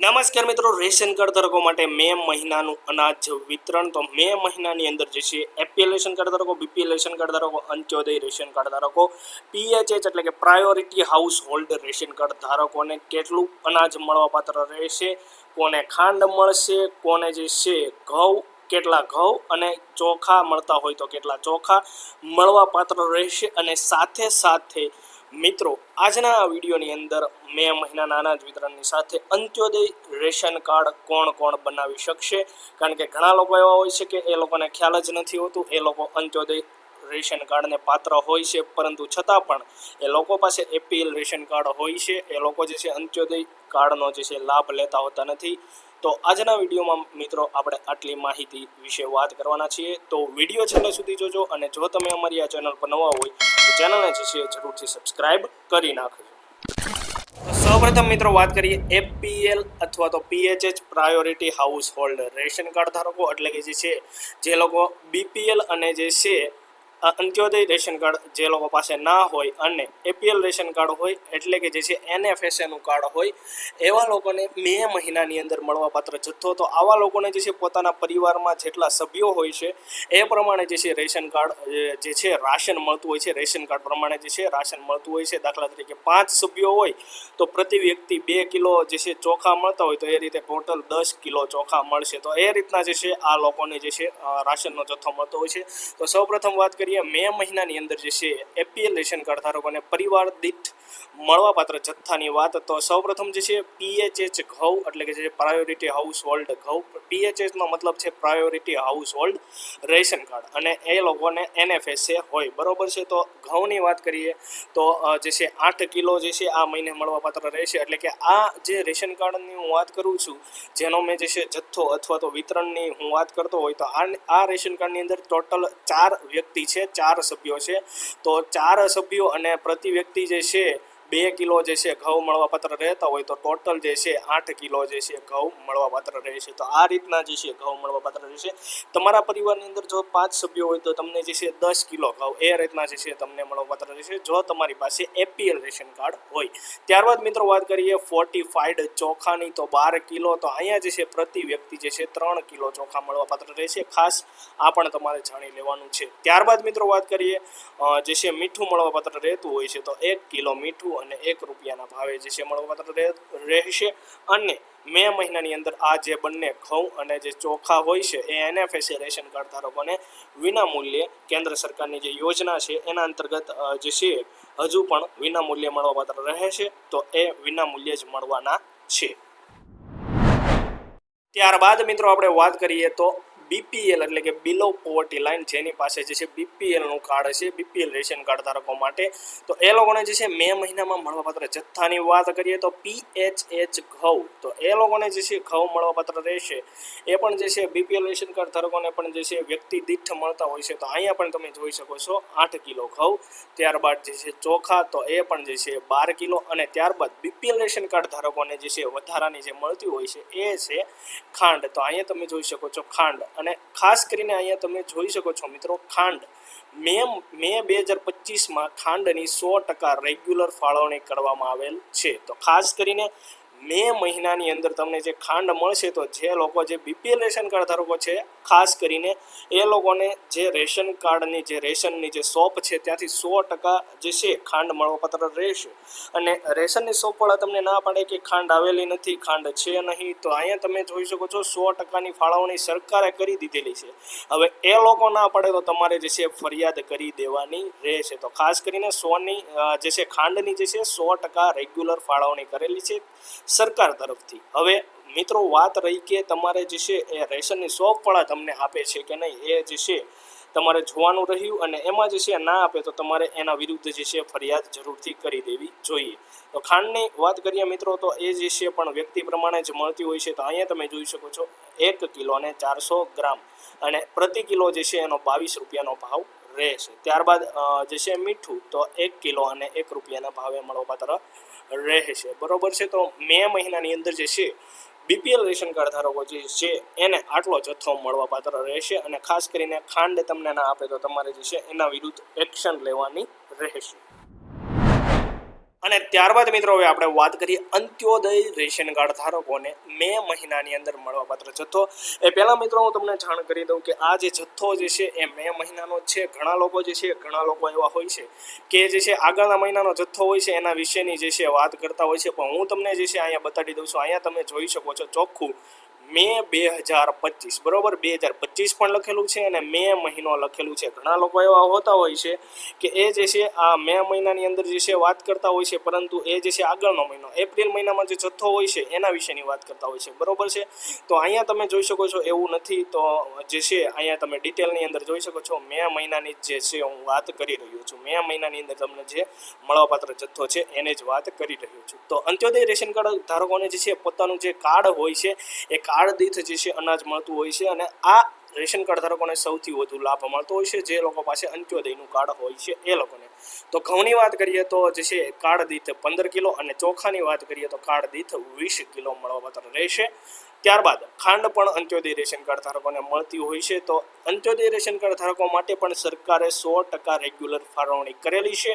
નમસ્કાર મિત્રો, ration card ધારકો માટે મે મહિનાનું અનાજ વિતરણ. તો મે મહિનાની અંદર જે છે, એપીએલ રેશન કાર્ડ ધારકો બીપીએલ રેશન કાર્ડ ધારકો અંત્યોદય રેશન કાર્ડ ધારકો પીએચએચ એટલે કે priority house holder ration card ધારકોને કેટલું અનાજ મળવાપાત્ર રહેશે, કોને ખાંડ મળશે, કોને જે છે, ઘઉં, કેટલા ઘઉં અને ચોખા મળતા હોય તો કેટલા ચોખા મળવાપાત્ર રહેશે અને સાથે સાથે મિત્રો, આજના આ વિડીયોની અંદર મે મહિનાના અનાજ વિતરણની સાથે અંત્યોદય રેશન કાર્ડ કોણ કોણ બનાવી શકશે? કારણ કે ઘણા લોકો એવા હોય છે કે એ લોકોને ખ્યાલ જ નથી હોતું, એ લોકો અંત્યોદય રેશન કાર્ડને પાત્ર હોય છે, પરંતુ છતાં પણ એ લોકો પાસે એપીએલ રેશન કાર્ડ હોય છે. એ લોકો જે છે, અંત્યોદય કાર્ડનો જે છે, લાભ લેતા હોતા નથી. તો આજના વિડીયોમાં મિત્રો આપણે આટલી માહિતી વિશે વાત કરવાના છીએ. તો વીડિયો છેલ્લે સુધી જોજો અને જો તમે અમારી આ ચેનલ પર નવા હોય, તો ચેનલને જે છે, જરૂરથી સબસ્ક્રાઇબ કરી નાખજો. સૌપ્રથમ મિત્રો વાત કરીએ એપીએલ અથવા તો PHH priority house holder ration card ધારકો એટલે કે જે છે, જે લોકો બીપીએલ અને જે છે અંત્યોદય રેશન કાર્ડ જે લોકો પાસે ના હોય અને એપીએલ રેશન કાર્ડ હોય એટલે કે જે છે એનએફએસએનું કાર્ડ હોય, એવા લોકોને મે મહિનાની અંદર મળવાપાત્ર જથ્થો. તો આવા લોકોને જે છે પોતાના પરિવારમાં જેટલા સભ્યો હોય છે, એ પ્રમાણે જે છે રેશન કાર્ડ જે છે રાશન મળતું હોય છે, રેશન કાર્ડ પ્રમાણે જે છે રાશન મળતું હોય છે. દાખલા તરીકે પાંચ સભ્યો હોય, તો પ્રતિ વ્યક્તિ બે કિલો જે છે ચોખા મળતા હોય, તો એ રીતે ટોટલ દસ કિલો ચોખા મળશે. તો એ રીતના જે છે આ લોકોને જે છે રાશનનો જથ્થો મળતો હોય છે. તો સૌપ્રથમ વાત કરીએ મે મહિનાની અંદર જે છે એપીએલ રેશન કાર્ડ ધારકોને પરિવાર દીઠ મળવાપાત્ર જથ્થાની વાત. તો સૌપ્રથમ જે છે પીએચએચ ઘઉં એટલે કે જે પ્રાયોરિટી હાઉસ હોલ્ડ ઘઉં. પીએચએચનો મતલબ છે priority house hold ration card. અને એ લોકોને એનએફએસએ હોય. બરોબર છે? તો ઘઉંની વાત કરીએ, તો જે છે, આઠ કિલો જે છે, આ મહિને મળવાપાત્ર રહેશે. એટલે કે આ જે રેશન કાર્ડની હું વાત કરું છું, જેનો મેં જે છે, જથ્થો અથવા તો વિતરણની હું વાત કરતો હોય, તો આ રેશન કાર્ડની અંદર ટોટલ ચાર વ્યક્તિ છે. ચાર સભ્યો છે. તો ચાર સભ્યો અને પ્રતિ વ્યક્તિ જે છે બે કિલો જે છે ઘઉં મળવાપાત્ર રહેતા હોય તો ટોટલ જે છે આઠ કિલો જે છે ઘઉં મળવાપાત્ર રહેશે તો આ રીતના જે છે ઘઉં મળવાપાત્ર રહેશે તમારા પરિવારની અંદર જો પાંચ સભ્યો હોય તો તમને જે છે દસ કિલો ઘઉં એ રીતના જે છે તમને મળવાપાત્ર રહેશે. જો તમારી પાસે એપીએલ રેશન કાર્ડ હોય. ત્યારબાદ મિત્રો વાત કરીએ ફોર્ટિફાઈડ ચોખાની તો બાર કિલો તો અહીંયા જે છે પ્રતિ વ્યક્તિ જે છે ત્રણ કિલો ચોખા મળવાપાત્ર રહેશે ખાસ આ પણ તમારે જાણી લેવાનું છે. ત્યારબાદ મિત્રો વાત કરીએ જે છે મીઠું મળવાપાત્ર રહેતું હોય છે તો એક કિલો મીઠું અને એક રૂપિયાના ભાવે જે છે રહેશે. અને મે મહિનાની અંદર આ જે બંને ઘઉં અને જે ચોખા હોય છે એ એનએફએસએ રેશન કાર્ડ ધારકોને વિના કેન્દ્ર સરકારની જે યોજના છે એના અંતર્ગત જે છે હજુ પણ વિના મૂલ્યે મળવાપાત્ર રહે છે તો એ વિના મૂલ્યે જ મળવાના છે. ત્યારબાદ મિત્રો આપણે વાત કરીએ તો બીપીએલ એટલે કે બિલો પોવર્ટી લાઇન જેની પાસે જે છે બીપીએલનું કાર્ડ છે, બીપીએલ રેશન કાર્ડ ધારકો માટે. તો એ લોકોને જે છે મે મહિનામાં મળવાપાત્ર જથ્થાની વાત કરીએ તો પીએચએચ ઘઉં. તો એ લોકોને જે છે ઘઉં મળવાપાત્ર રહેશે. એ પણ જે છે બીપીએલ રેશન કાર્ડ ધારકોને પણ જે છે વ્યક્તિ દીઠ મળતા હોય છે. તો અહીંયા પણ તમે જોઈ શકો છો આઠ કિલો ઘઉં. ત્યારબાદ જે છે ચોખા, તો એ પણ જે છે બાર કિલો. અને ત્યારબાદ બીપીએલ રેશન કાર્ડ ધારકોને જે છે વધારાની જે મળતી હોય છે એ છે ખાંડ. તો અહીંયા તમે જોઈ શકો છો ખાંડ. અને ખાસ કરીને અહીંયા તમે જોઈ શકો છો મિત્રો, ખાંડ. મે મે બે હજાર પચીસમાં ખાંડની સો ટકા રેગ્યુલર ફાળવણી કરવામાં આવેલ છે. તો ખાસ કરીને મે મહિનાની અંદર તમને જે ખાંડ મળશે, તો જે લોકો જે બીપીએલ રેશન કાર્ડ ધારકો છે, ખાસ કરીને એ લોકોને જે રેશન કાર્ડની, જે રેશનની જે શોપ છે, ત્યાંથી સો ટકા જે છે, ખાંડ મળવાપત્ર રહેશે. અને રેશનની શોપવાળા તમને ના પાડે કે ખાંડ આવેલી નથી, ખાંડ છે નહીં, તો અહીંયા તમે જોઈ શકો છો, સો ટકાની ફાળવણી સરકારે કરી દીધેલી છે. હવે એ લોકો ના પડે તો તમારે જે છે, ફરિયાદ કરી દેવાની રહેશે. તો ખાસ કરીને સોની જે છે, ખાંડની જે છે, સો ટકા રેગ્યુલર ફાળવણી કરેલી છે. સરકાર તરફથી. હવે મિત્રો વાત રહી કે તમારે જે છે એ રેશનની શોપવાળા તમને આપે છે કે નહીં, એ જે છે તમારે જોવાનું રહ્યું અને એમાં જે છે ના આપે તો તમારે એના વિરુદ્ધ જે છે ફરિયાદ જરૂરથી કરી દેવી જોઈએ. તો ખાંડની વાત કરીએ મિત્રો તો એ જે છે પણ વ્યક્તિ પ્રમાણે જ મળતી હોય છે. તો અહીંયા તમે જોઈ શકો છો, એક કિલો અને ચારસો ગ્રામ અને પ્રતિ કિલો જે છે એનો બાવીસ રૂપિયાનો ભાવ રહેશે. ત્યારબાદ જે છે મીઠું, તો એક કિલો અને એક રૂપિયાના ભાવે મળવાપાત્ર રહેશે. બરોબર છે? તો મે મહિનાની અંદર જે છે બીપીએલ રેશન કાર્ડ ધારકો જે છે, એને આટલો જથ્થો મળવાપાત્ર રહેશે અને ખાસ કરીને ખાંડ તમને ના આપે તો તમારે જે છે, એના વિરુદ્ધ એક્શન લેવાની રહેશે. અને ત્યારબાદ મિત્રો હવે આપણે વાત કરીએ અંત્યોદય રેશન કાર્ડ ધારકોને મે મહિનાની અંદર મળવાપાત્ર જથ્થો. એ પહેલાં મિત્રો હું તમને જાણ કરી દઉં કે આ જે જથ્થો જે છે એ મે મહિનાનો છે. ઘણા લોકો જે છે, ઘણા લોકો એવા હોય છે કે જે છે આગળના મહિનાનો જથ્થો હોય છે એના વિશેની જે છે વાત કરતા હોય છે. પણ હું તમને જે છે અહીંયા બતાડી દઉં છું. અહીંયા તમે જોઈ શકો છો ચોખ્ખું મે બે હજાર પચીસ, બરોબર? બે હજાર પચીસ પણ લખેલું છે અને મે મહિનો લખેલું છે. ઘણા લોકો એવા હોતા હોય છે કે એ જે છે આ મે મહિનાની અંદર જે છે વાત કરતા હોય છે, પરંતુ એ જે છે આગળનો મહિનો, એપ્રિલ મહિનામાં જે જથ્થો હોય છે, એના વિશેની વાત કરતા હોય છે. બરોબર છે? તો અહીંયા તમે જોઈ શકો છો એવું નથી. તો જે છે અહીંયા તમે ડિટેલની અંદર જોઈ શકો છો. મે મહિનાની જે છે હું વાત કરી રહ્યો છું. મે મહિનાની અંદર તમને જે મળવાપાત્ર જથ્થો છે એને જ વાત કરી રહ્યો છું. તો અંત્યોદય રેશન કાર્ડ ધારકોને જે છે પોતાનું જે કાર્ડ હોય છે, એ કાર્ડ દીઠ જે છે અનાજ મળતું હોય છે અને આ રેશન કાર્ડ ધારકોને સૌથી વધુ લાભ મળતો હોય છે. જે લોકો પાસે અંત્યોદયનું કાર્ડ હોય છે એ લોકોને. તો ઘઉંની વાત કરીએ તો જે છે કાર્ડ દીઠ પંદર કિલો અને ચોખાની વાત કરીએ તો કાર્ડ દીઠ વીસ કિલો મળવાપાત્ર રહેશે. ત્યારબાદ ખાંડ પણ અંત્યોદય રેશન કાર્ડ ધારકોને મળતી હોય છે. તો અંત્યોદય રેશન કાર્ડ ધારકો માટે પણ સરકારે સો ટકા રેગ્યુલર ફાળવણી કરેલી છે.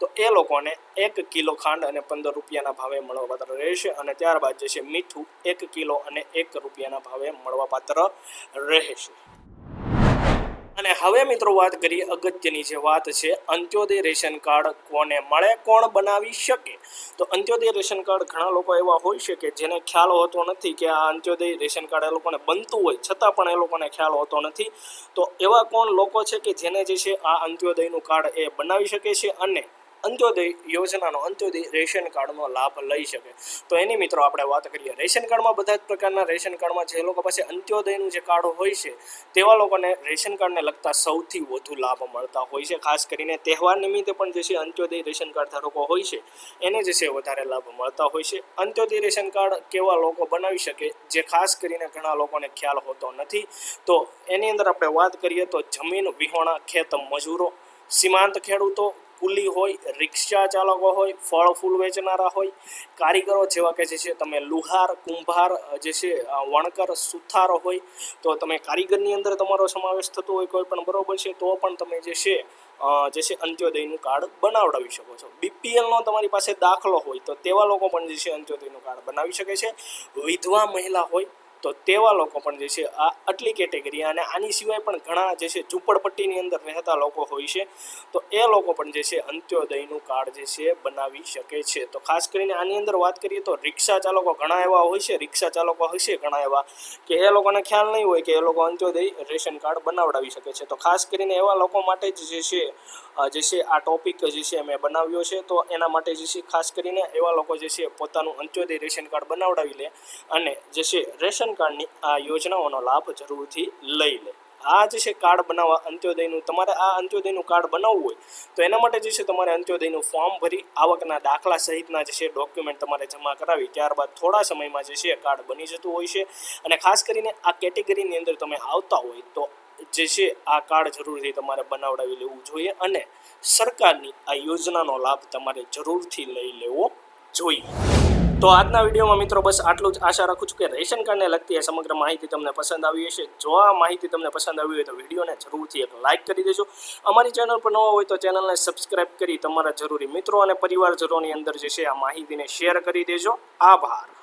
તો એ લોકોને એક કિલો ખાંડ અને પંદર રૂપિયાના ભાવે મળવાપાત્ર રહેશે અને ત્યારબાદ જે છે મીઠું એક કિલો અને એક રૂપિયાના ભાવે મળવાપાત્ર રહેશે. અને હવે મિત્રો વાત કરીએ અગત્યની જે વાત છે, અંત્યોદય રેશન કાર્ડ કોને મળે, કોણ બનાવી શકે? તો અંત્યોદય રેશન કાર્ડ ઘણા લોકો એવા હોય છે કે જેને ખ્યાલ હોતો નથી કે આ અંત્યોદય રેશન કાર્ડ એ લોકોને બનતું હોય, છતાં પણ એ લોકોને ખ્યાલ હોતો નથી. તો એવા કોણ લોકો છે કે જેને જે છે આ અંત્યોદયનું કાર્ડ એ બનાવી શકે છે અને અંત્યોદય યોજનાનો અંત્યોદય રેશન કાર્ડનો લાભ લઈ શકે. તો એની મિત્રો આપણે વાત કરીએ. રેશન કાર્ડમાં બધા જ પ્રકારના રેશન કાર્ડમાં જે લોકો પાસે અંત્યોદયનું જે કાર્ડ હોય છે, તેવા લોકોને રેશન કાર્ડને લગતા સૌથી વધુ લાભ મળતા હોય છે. ખાસ કરીને તહેવાર નિમિત્તે પણ જે છે અંત્યોદય રેશન કાર્ડ ધારકો હોય છે, એને જે છે વધારે લાભ મળતા હોય છે. અંત્યોદય રેશન કાર્ડ કેવા લોકો બનાવી શકે, જે ખાસ કરીને ઘણા લોકોને ખ્યાલ હોતો નથી. તો એની અંદર આપણે વાત કરીએ તો જમીન વિહોણા ખેત મજૂરો, સીમાંત ખેડૂતો કુલી હોય, રિક્ષા ચાલકો હોય, ફળ ફૂલ વેચનારા હોય, કારીગરો જેવા કે જે છે, તમે લુહાર, કુંભાર, જે છે વણકર, સુથાર હોય, તો તમે કારીગરની અંદર તમારો સમાવેશ થતો હોય કોઈ પણ બરોબર છે, તો પણ તમે જે છે જે છે, અંત્યોદયનું કાર્ડ બનાવડાવી શકો છો. બીપીએલનો તમારી પાસે દાખલો હોય, તો તેવા લોકો પણ જે છે, અંત્યોદયનું કાર્ડ બનાવી શકે છે. વિધવા મહિલા હોય તો તેવા લોકો પણ જે છે આ આટલી કેટેગરી અને આની સિવાય પણ ઘણા જે છે ઝૂંપડપટ્ટીની અંદર રહેતા લોકો હોય છે. તો એ લોકો પણ જે છે અંત્યોદયનું કાર્ડ જે છે બનાવી શકે છે. તો ખાસ કરીને આની અંદર વાત કરીએ તો રિક્ષા ચાલકો ઘણા એવા હોય છે, રિક્ષા ચાલકો હશે ઘણા એવા કે એ લોકોને ખ્યાલ નહીં હોય કે એ લોકો અંત્યોદય રેશન કાર્ડ બનાવડાવી શકે છે. તો ખાસ કરીને એવા લોકો માટે જ જે છે જે છે આ ટોપિક જે છે મેં બનાવ્યો છે. તો એના માટે જે છે ખાસ કરીને એવા લોકો જે છે પોતાનું અંત્યોદય રેશન કાર્ડ બનાવડાવી લે અને જે છે રેશન કાર્ડની આ યોજનાઓનો લાભ જરૂરથી લઈ લે. આ જે છે કાર્ડ બનાવવા અંત્યોદયનું, તમારે આ અંત્યોદયનું કાર્ડ બનાવવું હોય, તો એના માટે જે છે તમારે અંત્યોદયનું ફોર્મ ભરી આવકના દાખલા સહિતના જે છે ડોક્યુમેન્ટ તમારે જમા કરાવી, ત્યારબાદ થોડા સમયમાં જે છે કાર્ડ બની જતું હોય છે. અને ખાસ કરીને આ કેટેગરીની અંદર તમે આવતા હોય, તો જે છે આ કાર્ડ જરૂરથી તમારે બનાવડાવી લેવું જોઈએ અને સરકારની આ યોજનાનો લાભ તમારે જરૂરથી લઈ લેવો જોઈએ. તો આજના વિડીયોમાં મિત્રો બસ આટલું જ. આશા રાખું છું કે રેશન કાર્ડને લગતી આ સમગ્ર માહિતી તમને પસંદ આવી હશે. જો આ માહિતી તમને પસંદ આવી હોય તો વિડીયોને જરૂરથી એક લાઇક કરી દેજો. અમારી ચેનલ પર નવા હોય તો ચેનલને સબસ્ક્રાઇબ કરી તમારા જરૂરી મિત્રો અને પરિવારજનોની અંદર જે છે આ માહિતીને શેર કરી દેજો. આભાર.